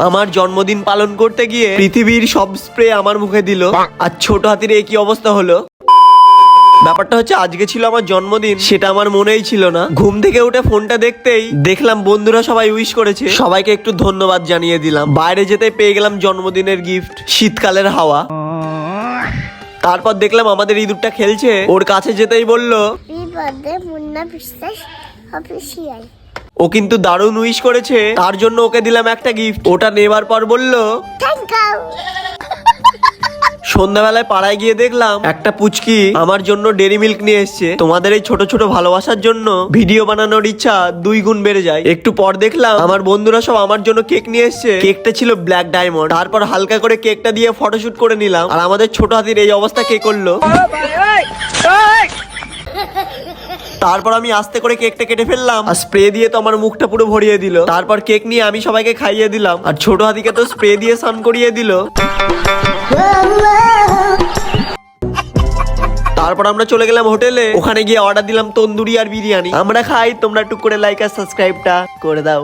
আমার জন্মদিন পালন করতে গিয়ে পৃথিবীর সব স্প্রে আমার মুখে দিল। আর ছোট হাতির কি অবস্থা হলো? ব্যাপারটা হচ্ছে আজকে ছিল আমার জন্মদিন সেটা আমার মনেই ছিল না। ঘুম থেকে উঠে ফোনটা দেখতেই দেখলাম বন্ধুরা সবাই উইশ করেছে। সবাইকে একটু ধন্যবাদ জানিয়ে দিলাম। বাইরে যেতে পেয়ে গেলাম জন্মদিনের গিফট শীতকালের হাওয়া। তারপর দেখলাম আমাদের ইঁদুরটা খেলছে। ওর কাছে যেতেই বলল ও কিন্তু দারুণ উইশ করেছে। তার জন্য ওকে দিলাম একটা গিফট ওটা নেবার পর বলল, সন্ধ্যাবেলায় পাড়ায় গিয়ে দেখলাম একটা পুচকি আমার জন্য ডেরি মিল্ক নিয়ে এসছে। তোমাদের এই ছোট ছোট ভালোবাসার জন্য ভিডিও বানানোর ইচ্ছা দুই গুণ বেড়ে যায়। একটু পর দেখলাম আমার বন্ধুরা সব আমার জন্য কেক নিয়ে এসছে। কেকটা ছিল ব্ল্যাক ডায়মন্ড তারপর হালকা করে কেকটা দিয়ে ফটোশুট করে নিলাম। আর আমাদের ছোট হাতির এই অবস্থা কে করল? তারপর আমি আস্তে করে কেকটা কেটে ফেললাম। আর স্প্রে দিয়ে তো আমার মুখটা পুরো ভরিয়ে দিল। তারপর কেক নিয়ে আমি সবাইকে খাইয়ে দিলাম। আর ছোট হাতিকে তো স্প্রে দিয়ে স্নান করিয়ে দিল। তারপর আমরা চলে গেলাম হোটেলে। ওখানে গিয়ে অর্ডার দিলাম তন্দুরি আর বিরিয়ানি। আমরা খাই তোমরা টুক করে লাইক আর সাবস্ক্রাইবটা করে দাও।